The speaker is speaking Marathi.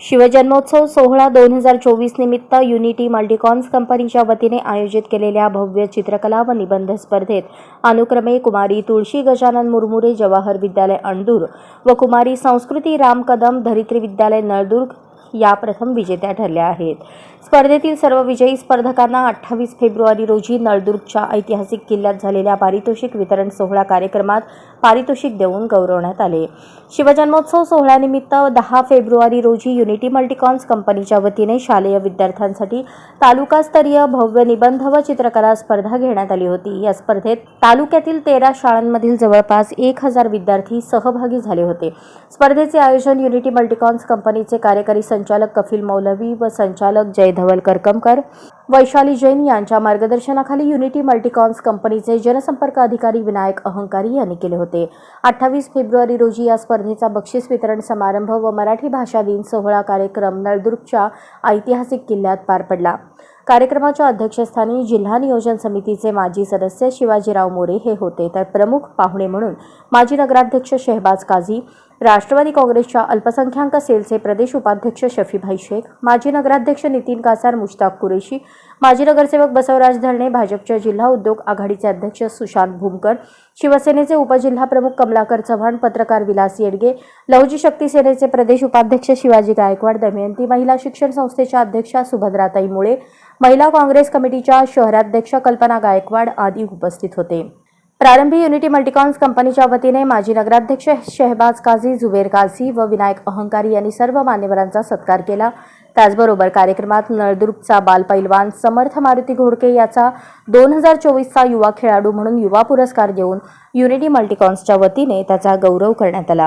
शिवजन्मोत्सव सोहळा दोन हजार चोवीस निमित्त युनिटी मल्टीकॉन्स कंपनीच्या वतीने आयोजित केलेल्या भव्य चित्रकला व निबंध स्पर्धेत अनुक्रमे कुमारी तुळशी गजानन मुरमुरे जवाहर विद्यालय अणदूर व कुमारी संस्कृती राम कदम धरित्री विद्यालय नळदुर्ग या प्रथम विजेत्या ठरल्या आहेत. स्पर्धेतील सर्व विजयी स्पर्धकांना अठ्ठावीस फेब्रुवारी रोजी नळदुर्गच्या ऐतिहासिक किल्ल्यात झालेल्या पारितोषिक वितरण सोहळा कार्यक्रमात पारितोषिक देऊन गौरवण्यात आले. शिवजन्मोत्सव सोहळ्यानिमित्त दहा फेब्रुवारी रोजी युनिटी मल्टीकॉन्स कंपनीच्या वतीने शालेय विद्यार्थ्यांसाठी तालुकास्तरीय भव्य निबंध व चित्रकला स्पर्धा घेण्यात आली होती. या स्पर्धेत तालुक्यातील तेरा शाळांमधील जवळपास एक हजार विद्यार्थी सहभागी झाले होते. स्पर्धेचे आयोजन युनिटी मल्टीकॉन्स कंपनीचे कार्यकारी संचालक कफिल मौलवी व संचालक जय धवल करकमकर वैशाली जैन यांच्या मार्गदर्शनाखाली युनिटी मल्टीकॉन्स कंपनीचे जनसंपर्क अधिकारी विनायक अहंकारी यांनी केले होते. अठ्ठावीस फेब्रुवारी रोजी या स्पर्धेचा बक्षीस वितरण समारंभ व मराठी भाषा दिन सोहळा कार्यक्रम नळदुर्गच्या ऐतिहासिक किल्ल्यात पार पडला. कार्यक्रमाच्या अध्यक्षस्थानी जिल्हा नियोजन समितीचे माजी सदस्य शिवाजीराव मोरे हे होते. तर प्रमुख पाहुणे म्हणून माजी नगराध्यक्ष शहबाज काझी राष्ट्रवादी काँग्रेसच्या अल्पसंख्याक सेलचे प्रदेश उपाध्यक्ष शफीभाई शेख माजी नगराध्यक्ष नितीन कासार मुश्ताक कुरेशी माजी नगरसेवक बसवराज धरणे भाजपच्या जिल्हा उद्योग आघाडीचे अध्यक्ष सुशांत भूमकर शिवसेनेचे उपजिल्हाप्रमुख कमलाकर चव्हाण पत्रकार विलास येडगे लहुजी शक्ती सेनेचे प्रदेश उपाध्यक्ष शिवाजी गायकवाड दमयंती महिला शिक्षण संस्थेच्या अध्यक्षा सुभद्राताई मुळे महिला काँग्रेस कमिटीच्या शहराध्यक्ष कल्पना गायकवाड आदी उपस्थित होते. प्रारंभी युनिटी मल्टीकॉन्स कंपनीच्या वतीने माजी नगराध्यक्ष शहबाज काझी जुबेर काझी व विनायक अहंकारी यांनी सर्व मान्यवरांचा सत्कार केला. त्याचबरोबर कार्यक्रमात नळदुर्गचा बालपैलवान समर्थ मारुती घोडके याचा दोन हजार चोवीसचा युवा खेळाडू म्हणून युवा पुरस्कार देऊन युनिटी मल्टीकॉन्सच्या वतीने त्याचा गौरव करण्यात आला.